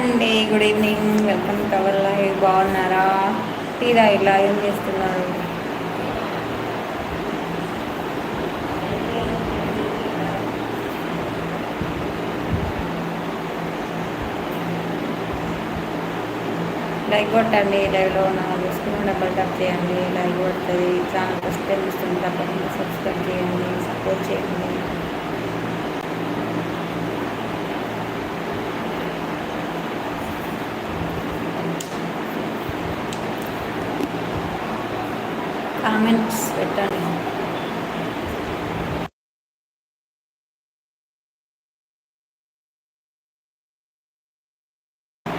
అండి good evening welcome to our live బాగున్నారా? Tea ఇలా ఏం చేస్తున్నారు? లైక్ కొట్టండి లైవ్లో ఉన్న చూసుకున్న డబ్బులు టప్ చేయండి లైక్ కొడుతుంది ఛానల్ ఫస్ట్ తెలుస్తుంది తప్పకుండా సబ్స్క్రైబ్ చేయండి సపోర్ట్ చేయండి. కామెంట్స్ పెట్టండి.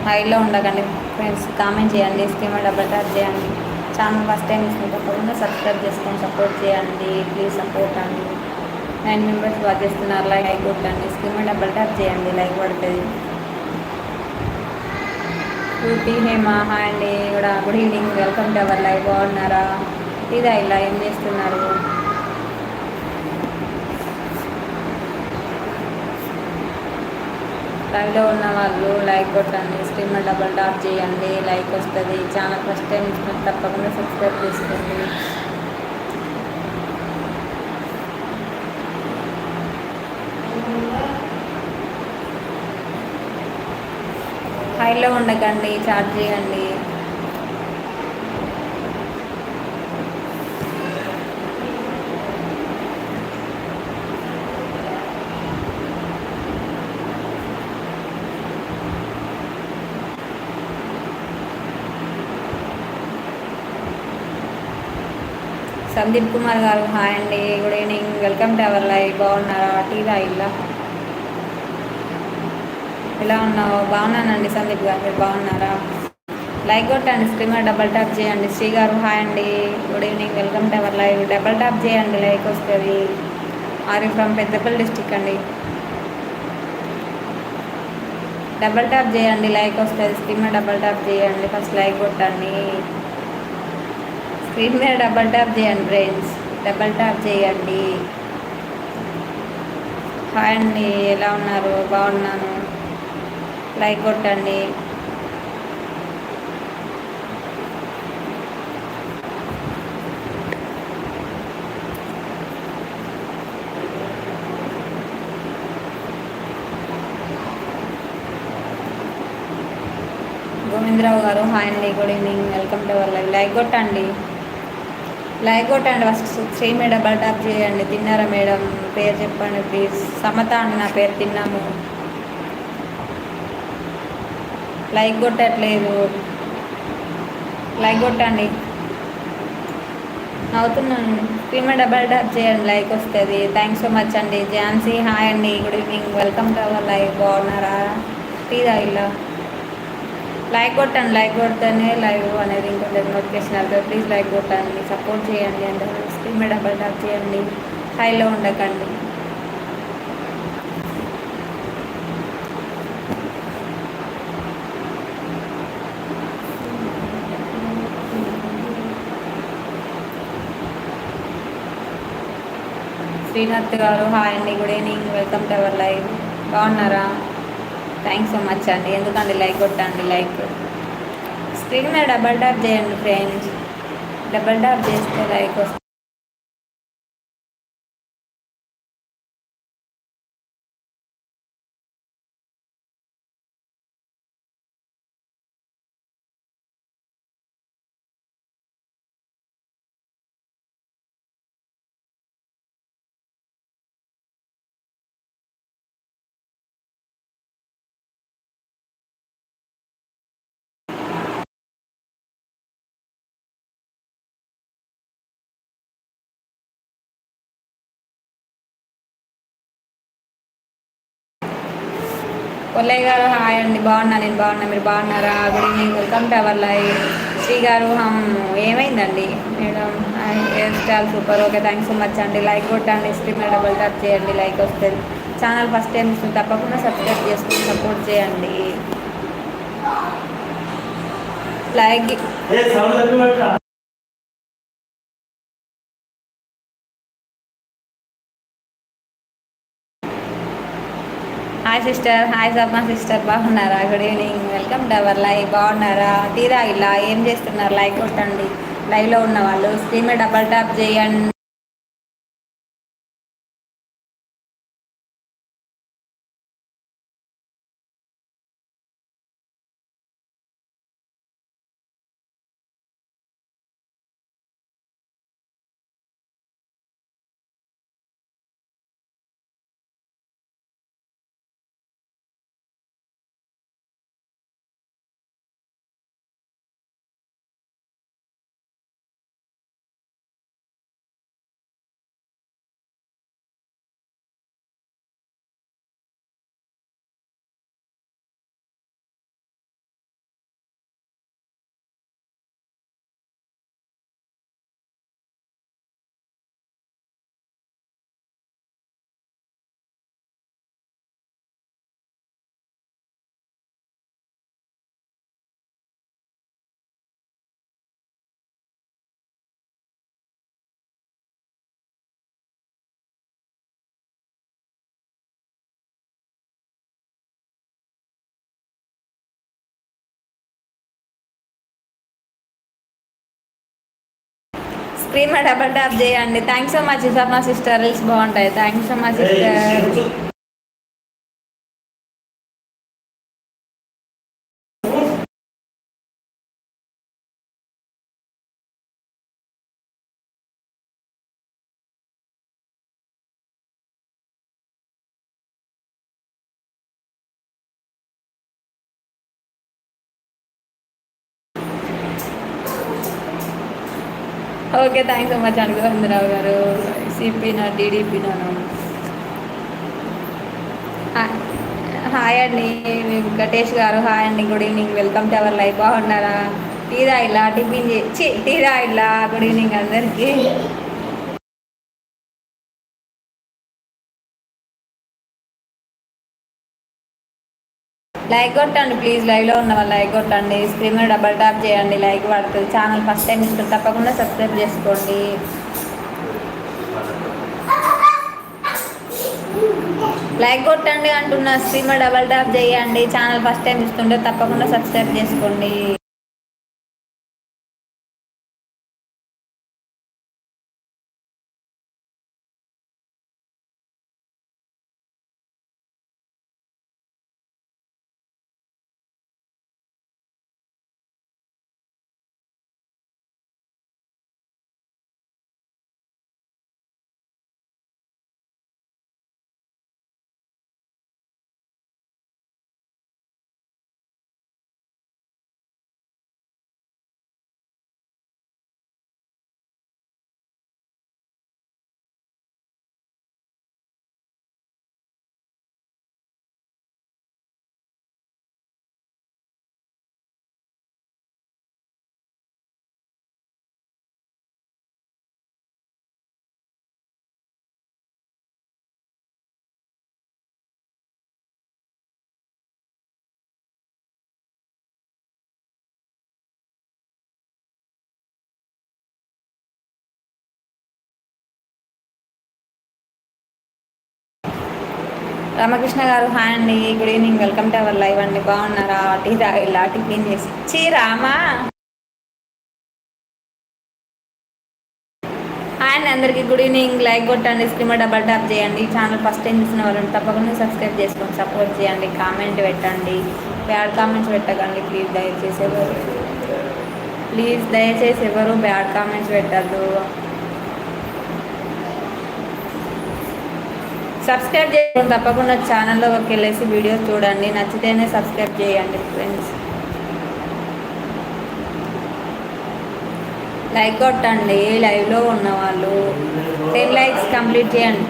హైలో ఉండకండి ఫ్రెండ్స్ కామెంట్ చేయండి స్కీమ్ డబ్బులు ట్యాప్ చేయండి. ఛానల్ ఫస్ట్ టైం తీసుకుంటే తప్పకుండా సబ్స్క్రైబ్ చేసుకొని సపోర్ట్ చేయండి ప్లీజ్ సపోర్ట్ అండి. నైన్ మెంబర్స్ వాచ్ చేస్తున్నారు లైక్ లైక్ కొట్టండి స్కీమ్ డబ్బులు ట్యాప్ చేయండి లైక్ పడుతుంది. ఊటీ హేమా హాయ్ అండి కూడా good evening welcome to our live బాగున్నారా? ఇదా ఇలా ఏం చేస్తున్నారు? లైవ్లో ఉన్న వాళ్ళు లైక్ కొట్టండి స్ట్రీమ్ డబల్ టాప్ చేయండి లైక్ వస్తుంది. ఛానల్ ఫస్ట్ టైం ఇచ్చినట్టు తప్పకుండా సబ్స్క్రైబ్ చేసుకోండి. హైలో ఉండకండి చార్జ్ చేయండి. సందీప్ కుమార్ గారు హాయ్ అండి good evening welcome to our live బాగున్నారా? టీ ఇలా ఎలా ఉన్నావు? బాగున్నానండి సందీప్ గారు మీరు బాగున్నారా? లైక్ కొట్టండి స్క్రీన్ డబల్ ట్యాప్ చేయండి. శ్రీ గారు హాయ్ అండి good evening welcome to our live double tap చేయండి లైక్ వస్తుంది. ఆర్ ఫ్రమ్ పెద్దపల్లి డిస్టిక్ అండి. డబల్ ట్యాప్ చేయండి లైక్ వస్తుంది. స్క్రీన్ డబల్ ట్యాప్ చేయండి. ఫస్ట్ లైక్ కొట్టండి. స్క్రీన్ మీద డబల్ ట్యాప్ చేయండి ఫ్రెండ్స్. డబల్ ట్యాప్ చేయండి. హాయ్ అండి ఎలా ఉన్నారు? బాగున్నాను. లైక్ కొట్టండి. గోవిందరావు గారు హాయ్ అండి good evening. Welcome to our live. Like కొట్టండి. లైక్ కొట్టండి first Sri madam double tap చేయండి. తిన్నారా మేడం? పేరు చెప్పండి ప్లీజ్ సమత అండి నా పేరు తిన్నాము. లైక్ కొట్టట్లేదు లైక్ కొట్టండి నవ్వుతున్నాను స్క్రీన్ డబల్ టాప్ చేయండి. లైక్ వస్తుంది. థ్యాంక్స్ సో మచ్ అండి. ఝాన్సీ హాయ్ అండి. Good evening welcome to our live బాగున్నారా? టీ ఇలా లైక్ కొట్టండి లైక్ కొడితేనే లైవ్ అనేది ఇంకొంచెం నోటిఫికేషన్ అవుతుంది ప్లీజ్ లైక్ కొట్టండి సపోర్ట్ చేయండి అంటే స్క్రీన్ మీద డబల్ టాప్ చేయండి హైలో ఉండకండి. శ్రీనాథ్ గారు హాయ్ అండి good evening welcome to our live. బాగున్నారా? థ్యాంక్స్ సో మచ్ అండి. ఎందుకండి లైక్ కొట్టండి లైక్ స్క్రీన్ మీద డబల్ ట్యాప్ చేయండి ఫ్రెండ్స్ డబల్ ట్యాప్ చేస్తే లైక్ వస్తుంది. కొల్లయ్య గారు హాయ్ అండి బాగున్నా నేను బాగున్నా మీరు బాగున్నారా? Good evening welcome to our live. Sri గారు ఏమైందండి? Madam hair style super okay thanks so much అండి. లైక్ కొట్టండి స్క్రీన్ డబుల్ టచ్ చేయండి లైక్ వస్తుంది ఛానల్ ఫస్ట్ టైం ఇస్తుంది తప్పకుండా సబ్స్క్రైబ్ చేసుకుని సపోర్ట్ చేయండి. లైక్ హాయ్ సిస్టర్ హాయ్ సబ్మా సిస్టర్ బాగున్నారా? Good evening welcome to our live బాగున్నారా? తీరా ఇలా ఏం చేస్తున్నారు? లైక్ కొట్టండి. లైవ్లో ఉన్న వాళ్ళు స్క్రీన్ మీద డబల్ ట్యాప్ చేయండి. స్క్రీన్ మీద డబల్ ట్యాప్ చేయండి. థ్యాంక్స్ సో మచ్ సార్ మా సిస్టర్ రీల్స్ బాగుంటాయి. Thanks so much sister okay thanks so much అనుగోవిందరావు గారు. సిపినా టీడీపీనా హాయ్ అండి గటేష్ గారు. హాయ్ అండి good evening welcome to our live బాగున్నారా? టీ రాయిలా టిఫిన్ చేసి టీ రాయిలా గుడ్ ఈవినింగ్ అందరికీ. లైక్ కొట్టండి ప్లీజ్ లైవ్లో ఉన్న వాళ్ళు లైక్ కొట్టండి స్క్రీన్ మీద డబల్ ట్యాప్ చేయండి లైక్ పడుతుంది ఛానల్ ఫస్ట్ టైం ఇస్తుంది తప్పకుండా సబ్స్క్రైబ్ చేసుకోండి. లైక్ కొట్టండి అంటున్న స్క్రీన్ మీద డబల్ ట్యాప్ చేయండి ఛానల్ ఫస్ట్ టైం ఇస్తుంటే తప్పకుండా సబ్స్క్రైబ్ చేసుకోండి. రామకృష్ణ గారు హాయ్ అండి. Good evening welcome to our live అండి. బాగున్నారా? టీ ఇలా టిఫిన్ చేసి. చీ రామా! హాయ్ అండి అందరికీ. గుడ్ ఈవినింగ్ లైక్ కొట్టండి స్క్రీమ్ డబల్ టాప్ చేయండి. ఛానల్ ఫస్ట్ టైం చూసిన వాళ్ళని తప్పకుండా సబ్స్క్రైబ్ చేసుకోండి సపోర్ట్ చేయండి. కామెంట్ పెట్టండి. బ్యాడ్ కామెంట్స్ పెట్టకండి. ప్లీజ్ దయచేసి ఎవరు ప్లీజ్ దయచేసి ఎవరు బ్యాడ్ కామెంట్స్ పెట్టద్దు. సబ్స్క్రైబ్ చేయడం తప్పకుండా ఛానల్లోకి వెళ్ళేసి వీడియో చూడండి. నచ్చితేనే సబ్స్క్రైబ్ చేయండి ఫ్రెండ్స్ లైక్ కొట్టండి. లైవ్లో ఉన్న వాళ్ళు టెన్ లైక్స్ కంప్లీట్ చేయండి.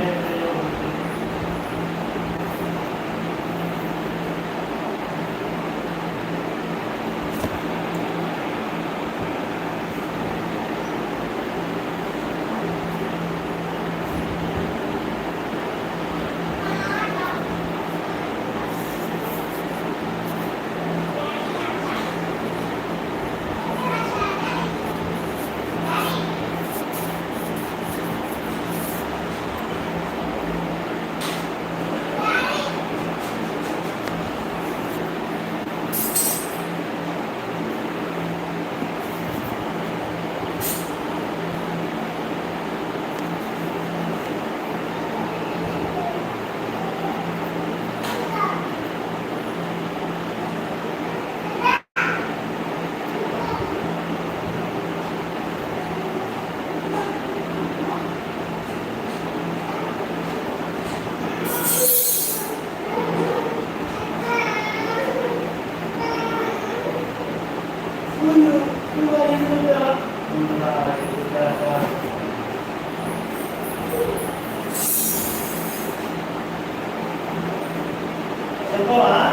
先过来。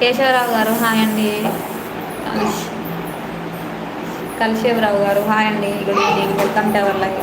కేశవరావు గారు హాయ్ అండి. కలిశేవరావు గారు హాయ్ అండి. Good evening welcome to our live